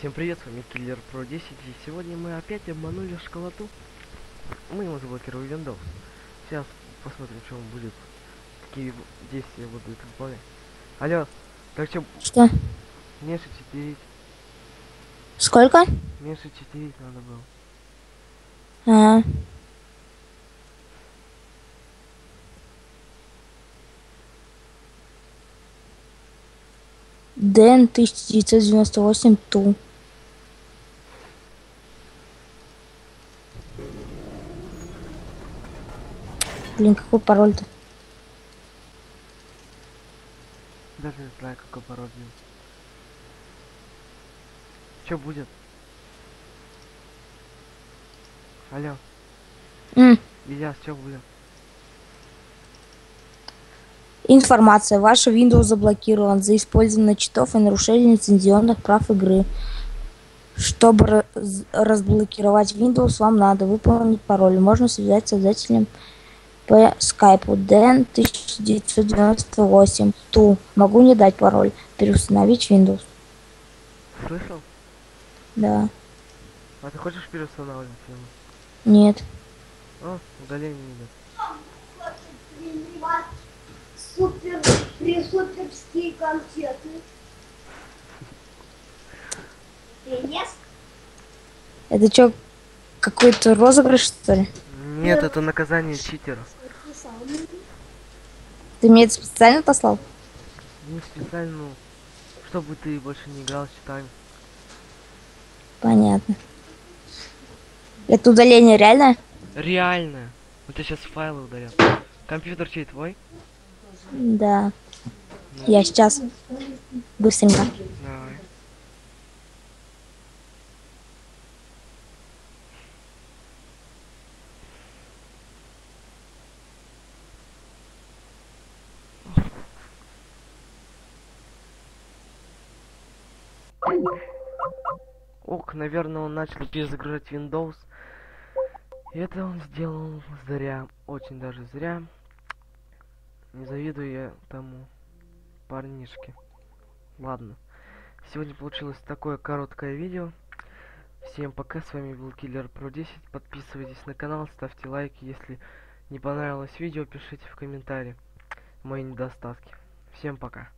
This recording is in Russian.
Всем привет, с вами Киллер Про 10 и сегодня мы опять обманули школоту. Мы ему заблокировали Windows. Сейчас посмотрим, что он будет, какие действия будут выполнять. Алло, так что Что? меньше читерить, Сколько? меньше читерить надо было. А, Дэн 1998 Ту. Блин, какой пароль-то? Даже не знаю, какой пароль был. Что будет? Алло, М, Ильяс, что будет? Информация. Ваш Windows заблокирован за использование читов и нарушение лицензионных прав игры. Чтобы раз- разблокировать Windows, вам надо выполнить пароль. Можно связать с создателем по скайпу Дэн 1998 Ту. Могу не дать пароль. Переустановить Windows. Слышал? Да. А ты хочешь переустанавливать его? Нет. О, удаление идет. супер, при суперские конфеты. Это что, какой-то розыгрыш, что ли? Нет, это наказание читера. Ты мне это специально послал? Не специально, ну, чтобы ты больше не играл с читами. Понятно. Это удаление реально? Реально. Это сейчас файлы удалят. Компьютер чей твой? Да. Я сейчас. Быстренько. Ок, наверное, он начал перезагружать Windows. И это он сделал зря. Очень даже зря. Не завидую я тому парнишке. Ладно. Сегодня получилось такое короткое видео. Всем пока, с вами был Киллер Про 10. Подписывайтесь на канал, ставьте лайки. Если не понравилось видео, пишите в комментарии мои недостатки. Всем пока.